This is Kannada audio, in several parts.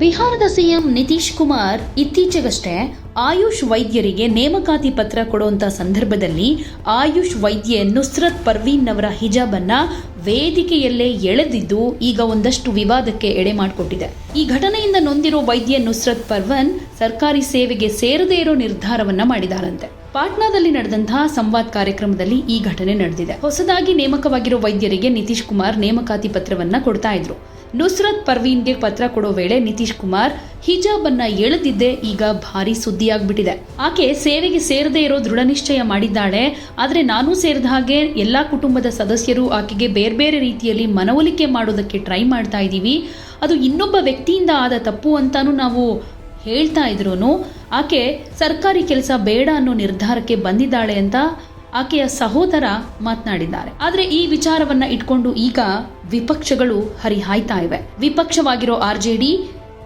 ಬಿಹಾರದ ಸಿಎಂ ನಿತೀಶ್ ಕುಮಾರ್ ಇತ್ತೀಚೆಗಷ್ಟೇ ಆಯುಷ್ ವೈದ್ಯರಿಗೆ ನೇಮಕಾತಿ ಪತ್ರ ಕೊಡುವಂತ ಸಂದರ್ಭದಲ್ಲಿ ಆಯುಷ್ ವೈದ್ಯ ನುಸ್ರತ್ ಪರ್ವೀನ್ ಅವರ ಹಿಜಾಬ್ ಅನ್ನ ವೇದಿಕೆಯಲ್ಲೇ ಎಳೆದಿದ್ದು ಈಗ ಒಂದಷ್ಟು ವಿವಾದಕ್ಕೆ ಎಡೆ ಮಾಡಿಕೊಟ್ಟಿದೆ. ಈ ಘಟನೆಯಿಂದ ನೊಂದಿರೋ ವೈದ್ಯ ನುಸ್ರತ್ ಪರ್ವನ್ ಸರ್ಕಾರಿ ಸೇವೆಗೆ ಸೇರದೇ ಇರೋ ನಿರ್ಧಾರವನ್ನ ಮಾಡಿದಾರಂತೆ. ಪಾಟ್ನಾದಲ್ಲಿ ನಡೆದಂತಹ ಸಂವಾದ್ ಕಾರ್ಯಕ್ರಮದಲ್ಲಿ ಈ ಘಟನೆ ನಡೆದಿದೆ. ಹೊಸದಾಗಿ ನೇಮಕವಾಗಿರೋ ವೈದ್ಯರಿಗೆ ನಿತೀಶ್ ಕುಮಾರ್ ನೇಮಕಾತಿ ಪತ್ರವನ್ನ ಕೊಡ್ತಾ ಇದ್ರು. ನುಸ್ರತ್ ಪರ್ವೀನ್ಗೆ ಪತ್ರ ಕೊಡೋ ವೇಳೆ ನಿತೀಶ್ ಕುಮಾರ್ ಹಿಜಾಬ್ ಅನ್ನ ಎಳೆದಿದ್ದೆ ಈಗ ಭಾರಿ ಸುದ್ದಿಯಾಗ್ಬಿಟ್ಟಿದೆ. ಆಕೆ ಸೇವೆಗೆ ಸೇರದೇ ಇರೋ ದೃಢ ನಿಶ್ಚಯ ಮಾಡಿದ್ದಾಳೆ. ಆದ್ರೆ ನಾನು ಸೇರಿದ ಹಾಗೆ ಎಲ್ಲಾ ಕುಟುಂಬದ ಸದಸ್ಯರು ಆಕೆಗೆ ಬೇರೆ ಬೇರೆ ರೀತಿಯಲ್ಲಿ ಮನವೊಲಿಕೆ ಮಾಡೋದಕ್ಕೆ ಟ್ರೈ ಮಾಡ್ತಾ ಇದ್ದೀವಿ. ಅದು ಇನ್ನೊಬ್ಬ ವ್ಯಕ್ತಿಯಿಂದ ಆದ ತಪ್ಪು ಅಂತಾನು ನಾವು ಹೇಳ್ತಾ ಇದ್ರು ಆಕೆ ಸರ್ಕಾರಿ ಕೆಲಸ ಬೇಡ ಅನ್ನೋ ನಿರ್ಧಾರಕ್ಕೆ ಬಂದಿದ್ದಾಳೆ ಅಂತ ಆಕೆಯ ಸಹೋದರ ಮಾತನಾಡಿದ್ದಾರೆ. ಆದ್ರೆ ಈ ವಿಚಾರವನ್ನ ಇಟ್ಕೊಂಡು ಈಗ ವಿಪಕ್ಷಗಳು ಹರಿಹಾಯ್ತಾ ಇವೆ. ವಿಪಕ್ಷವಾಗಿರೋ ಆರ್ ಜೆ ಡಿ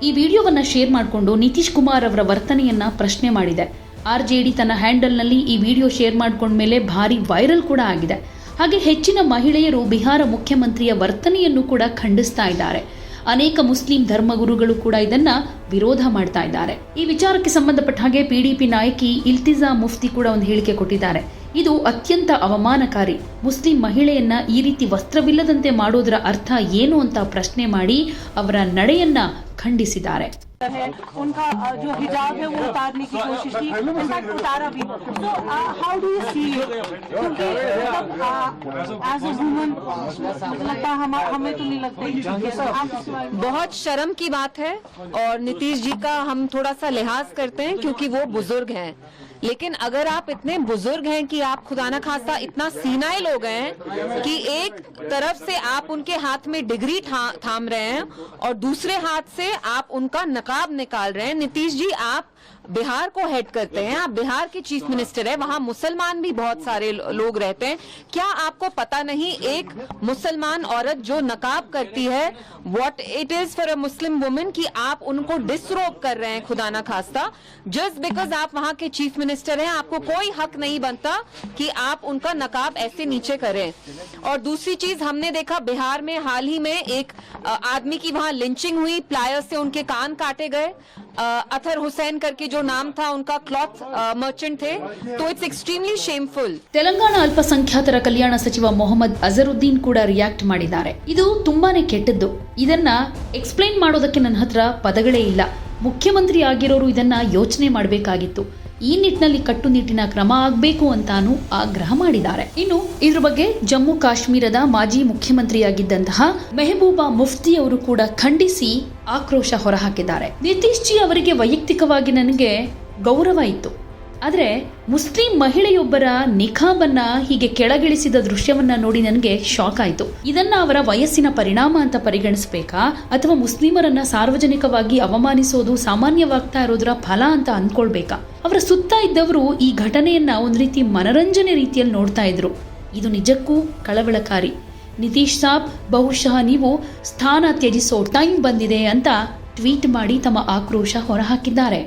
ಈ ವಿಡಿಯೋವನ್ನ ಶೇರ್ ಮಾಡಿಕೊಂಡು ನಿತೀಶ್ ಕುಮಾರ್ ಅವರ ವರ್ತನೆಯನ್ನ ಪ್ರಶ್ನೆ ಮಾಡಿದೆ. ಆರ್ ಜೆ ಡಿ ತನ್ನ ಹ್ಯಾಂಡಲ್ನಲ್ಲಿ ಈ ವಿಡಿಯೋ ಶೇರ್ ಮಾಡ್ಕೊಂಡ್ಮೇಲೆ ಭಾರಿ ವೈರಲ್ ಕೂಡ ಆಗಿದೆ. ಹಾಗೆ ಹೆಚ್ಚಿನ ಮಹಿಳೆಯರು ಬಿಹಾರ ಮುಖ್ಯಮಂತ್ರಿಯ ವರ್ತನೆಯನ್ನು ಕೂಡ ಖಂಡಿಸ್ತಾ ಇದ್ದಾರೆ. ಅನೇಕ ಮುಸ್ಲಿಂ ಧರ್ಮಗುರುಗಳು ಕೂಡ ಇದನ್ನ ವಿರೋಧ ಮಾಡ್ತಾ ಇದ್ದಾರೆ. ಈ ವಿಚಾರಕ್ಕೆ ಸಂಬಂಧಪಟ್ಟ ಹಾಗೆ ಪಿಡಿಪಿ ನಾಯಕಿ ಇಲ್ತಿಜಾ ಮುಫ್ತಿ ಕೂಡ ಒಂದು ಹೇಳಿಕೆ ಕೊಟ್ಟಿದ್ದಾರೆ. ಇದು ಅತ್ಯಂತ ಅವಮಾನಕಾರಿ ಮುಸ್ಲಿಂ ಮಹಿಳೆಯನ್ನ ಈ ರೀತಿ ವಸ್ತ್ರವಿಲ್ಲದಂತೆ ಮಾಡೋದರ ಅರ್ಥ ಏನು ಅಂತ ಪ್ರಶ್ನೆ ಮಾಡಿ ಅವರ ನಡೆಯನ್ನ ಖಂಡಿಸಿದ್ದಾರೆ है उनका अ, जो हिजाब है वो उतारने की कोशिश की इनफैक्ट उतारा भी तो हाउ डू यू सी क्योंकि एज अ वुमन लगता है हम हमें तो नहीं लगता कि ठीक है आप इस बारे में- बहुत शर्म की बात है और नीतीश जी का हम थोड़ा सा लिहाज करते हैं क्योंकि वो बुजुर्ग हैं लेकिन अगर आप इतने बुज़ुर्ग हैं कि आप खुदा ना खासा इतना सीनाए लोग हैं कि एक तरफ़ से आप उनके हाथ में डिग्री था, थाम रहे हैं और दूसरे हाथ से आप उनका नकाब निकाल रहे हैं नीतीश जी आप बिहार को हेड करते हैं। आप बिहार के चीफ मिनिस्टर है, वहाँ मुसलमान भी बहुत सारे लोग रहते हैं। क्या आपको पता नहीं एक मुसलमान औरत जो नकाब करती है? What it is for a Muslim women कि आप उनको डिसरोब कर रहे हैं खुदा ना खास्ता। जस्ट बिकॉज़ आप वहाँ के चीफ मिनिस्टर हैं, आपको कोई हक नहीं बनता कि आप उनका नकाब ऐसे नीचे करें। और दूसरी चीज़, हमने देखा बिहार में हाल ही में एक आदमी की वहाँ लिंचिंग हुई। प्लायर से उनके कान काटे गए। अथर हुसैन करके जो नाम था उनका क्लॉथ मर्चेंट थे तो इट्स एक्सट्रीमली शेमफुल ತೆಲಂಗಾಣ ಅಲ್ಪಸಂಖ್ಯಾತರ ಕಲ್ಯಾಣ ಸಚಿವ ಮೊಹಮ್ಮದ್ ಅಜರುದ್ದೀನ್ ಕೂಡ ರಿಯಾಕ್ಟ್ ಮಾಡಿದ್ದಾರೆ ಇದು ತುಂಬಾನೇ ಕೆಟ್ಟದ್ದು ಇದನ್ನ ಎಕ್ಸ್ಪ್ಲೈನ್ ಮಾಡೋದಕ್ಕೆ ನನ್ನ ಹತ್ರ ಪದಗಳೇ ಇಲ್ಲ ಮುಖ್ಯಮಂತ್ರಿ ಆಗಿರೋರು ಇದನ್ನ ಯೋಚನೆ ಮಾಡಬೇಕಾಗಿತ್ತು ಈ ನಿಟ್ಟಿನಲ್ಲಿ ಕಟ್ಟುನಿಟ್ಟಿನ ಕ್ರಮ ಆಗಬೇಕು ಅಂತಾನು ಆಗ್ರಹ ಮಾಡಿದ್ದಾರೆ. ಇನ್ನು ಇದ್ರ ಬಗ್ಗೆ ಜಮ್ಮು ಕಾಶ್ಮೀರದ ಮಾಜಿ ಮುಖ್ಯಮಂತ್ರಿಯಾಗಿದ್ದಂತಹ ಮೆಹಬೂಬಾ ಮುಫ್ತಿ ಅವರು ಕೂಡ ಖಂಡಿಸಿ ಆಕ್ರೋಶ ಹೊರಹಾಕಿದ್ದಾರೆ. ನಿತೀಶ್ ಜಿ ಅವರಿಗೆ ವೈಯಕ್ತಿಕವಾಗಿ ನನಗೆ ಗೌರವ ಇತ್ತು. ಆದರೆ ಮುಸ್ಲಿಂ ಮಹಿಳೆಯೊಬ್ಬರ ನಿಖಾಬನ್ನ ಹೀಗೆ ಕೆಳಗಿಳಿಸಿದ ದೃಶ್ಯವನ್ನ ನೋಡಿ ನನಗೆ ಶಾಕ್ ಆಯಿತು. ಇದನ್ನ ಅವರ ವಯಸ್ಸಿನ ಪರಿಣಾಮ ಅಂತ ಪರಿಗಣಿಸಬೇಕಾ? ಅಥವಾ ಮುಸ್ಲಿಮರನ್ನ ಸಾರ್ವಜನಿಕವಾಗಿ ಅವಮಾನಿಸೋದು ಸಾಮಾನ್ಯವಾಗ್ತಾ ಇರೋದರ ಫಲ ಅಂತ ಅಂದ್ಕೊಳ್ಬೇಕಾ ಅವರ ಸುತ್ತ ಇದ್ದವರು ಈ ಘಟನೆಯನ್ನ ಒಂದು ರೀತಿ ಮನರಂಜನೆ ರೀತಿಯಲ್ಲಿ ನೋಡ್ತಾ ಇದ್ರು. ಇದು ನಿಜಕ್ಕೂ ಕಳವಳಕಾರಿ. ನಿತೀಶ್ ಸಾಬ್, ಬಹುಶಃ ನೀವು ಸ್ಥಾನ ತ್ಯಜಿಸೋ ಟೈಮ್ ಬಂದಿದೆ ಅಂತ ಟ್ವೀಟ್ ಮಾಡಿ ತಮ್ಮ ಆಕ್ರೋಶ ಹೊರಹಾಕಿದ್ದಾರೆ.